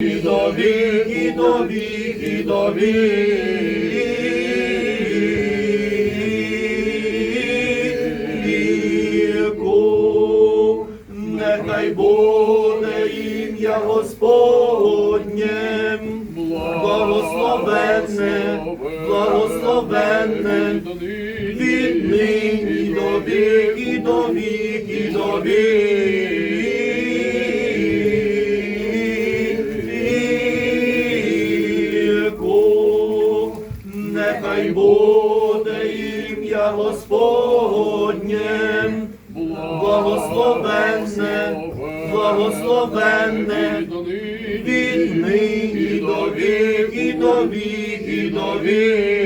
І до вік, і до вік, і до віку. Нехай буде ім'я Господнє, благословенне, благословенне, від нині до вік, і до вік, і до віку. Нехай буде ім'я Господнє, благословенне, благословенне, від нині до вік, і до вік, і до віку.